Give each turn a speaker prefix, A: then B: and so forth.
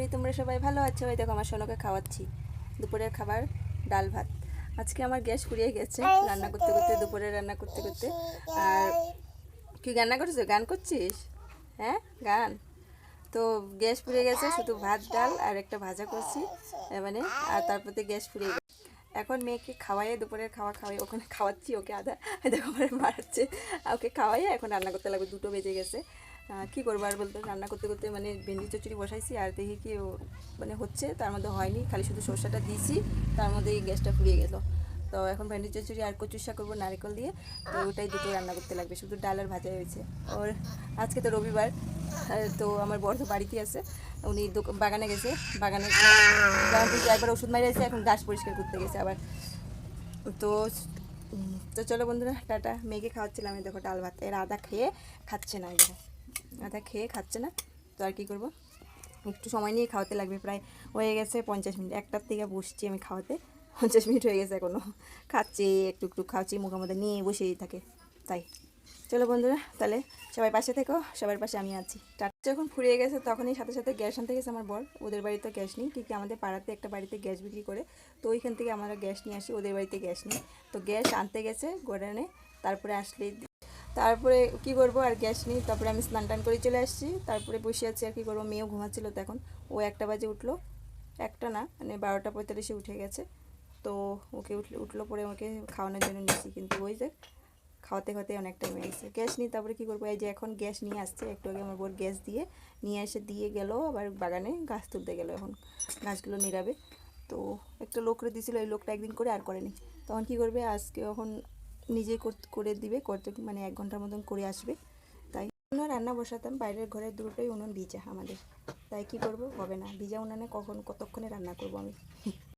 A: করি, তোমরা সবাই ভালো আছো? ওই দেখো, আমার সোনাকে খাওয়াচ্ছি। দুপুরের খাবার, ডাল, ভাত। আজকে আমার গ্যাস ফুরিয়ে গেছে রান্না করতে করতে, দুপুরে রান্না করতে করতে। আর কি রান্না করছিস? গান করছিস? হ্যাঁ? গান? তো গ্যাস ফুরিয়ে গেছে, শুধু ভাত, ডাল আর একটা ভাজা করছি। মানে আর তারপরে গ্যাস ফুরিয়ে গেছে। এখন মেয়েকে খাওয়াইয়ে, দুপুরের খাওয়া খাওয়াই ওখানে খাওয়াচ্ছি ওকে আধা দেখো মারাচ্ছে ওকে খাওয়াইয়ে এখন রান্না করতে লাগবে। দুটো বেজে গেছে। কি করব আর বলতো? রান্না করতে করতে মানে ভেন্ডি চচ্চড়ি বসাইছি আর দেখি কি মানে হচ্ছে, তার মধ্যে হয়নি, খালি শুধু সর্ষাটা দিয়েছি, তার মধ্যে এই গ্যাসটা ফুরিয়ে গেল। তো এখন ভেন্ডি চচ্চড়ি আর শাক করব, নারকেল দিয়ে। তো ওটাই দুটো রান্না করতে লাগবে, শুধু ডাল আর ভাজা হয়েছে। ওর আজকে তো রবিবার তো আমার বড় তো বাড়িতে আছে। উনি বাগানে গেছে, বাগানে একবার ওষুধ মারি আছে এখন গাছ পরিষ্কার করতে গেছে আবার। তো তো চলো বন্ধুরা, টাটা। মেয়েকে খাওয়াচ্ছিলাম দেখো ডাল ভাত, এর আদা খেয়ে খাচ্ছে না দেখো। আদা খেয়ে খাচ্ছে না, তো আর কী করব? একটু সময় নিয়ে খাওয়াতে লাগবে, প্রায় হয়ে গেছে পঞ্চাশ মিনিট। একটার থেকে বসছি আমি খাওয়াতে, পঞ্চাশ মিনিট হয়ে গেছে এখনও খাচ্ছি, একটু একটু খাওয়াচ্ছি, মুখের মধ্যে নিয়ে বসেই থাকে, তাই। চলো বন্ধুরা, তাহলে সবাই পাশে থেকো, সবার পাশে আমি আছি। টাটা। যখন ফুরিয়ে গেছে তখনই সাথে সাথে গ্যাস আনতে গেছে আমার বর, ওদের বাড়িতে গ্যাস নেই কি কি আমাদের পাড়াতে একটা বাড়িতে গ্যাস বিক্রি করে, তো ওইখান থেকে আমরা গ্যাস নিয়ে আসি, ওদের বাড়িতে গ্যাস নেই। তো গ্যাস আনতে গেছে গোডানে তারপরে আসলে তারপরে কি করব? আর গ্যাস নেই। তারপরে আমি স্নান টান করে চলে আসছি। তারপরে বসে আছি আর কি করব? মেয়েও ঘুমাচ্ছিল তো এখন। ও একটা বাজে উঠল। একটা না মানে বারোটা পঁয়তাল্লিশে উঠে গেছে। তো ওকে উঠল উঠল পরে ওকে খাওয়ানোর জন্য নিয়েছি কিন্তু ওই যে খাওয়াতে খাওয়াতে অনেক টাইম হয়ে গেছে। গ্যাস নিই, তারপরে কী করব? এই যে এখন গ্যাস নিয়ে আসছে। একটু আগে আমার বোর গ্যাস দিয়ে নিয়ে এসে দিয়ে গেল। আবার বাগানে গাছ তুলতে গেল এখন। গাছগুলো নিরাবে তো একটা লোক করে দিয়েছিল ওই লোকটা একদিন করে আর করেনি। তখন কি করবে? আজকে এখন কর- করে দিবে, করতে মানে এক ঘণ্টার মতন করে আসবে। তাই উনুন রান্না বসাতাম, বাইরের ঘরের দুটোই উনুন ভিজা আমাদের। তাই কি করব? হবে না। ভিজা উনানে কখন, কতক্ষণে রান্না করব আমি?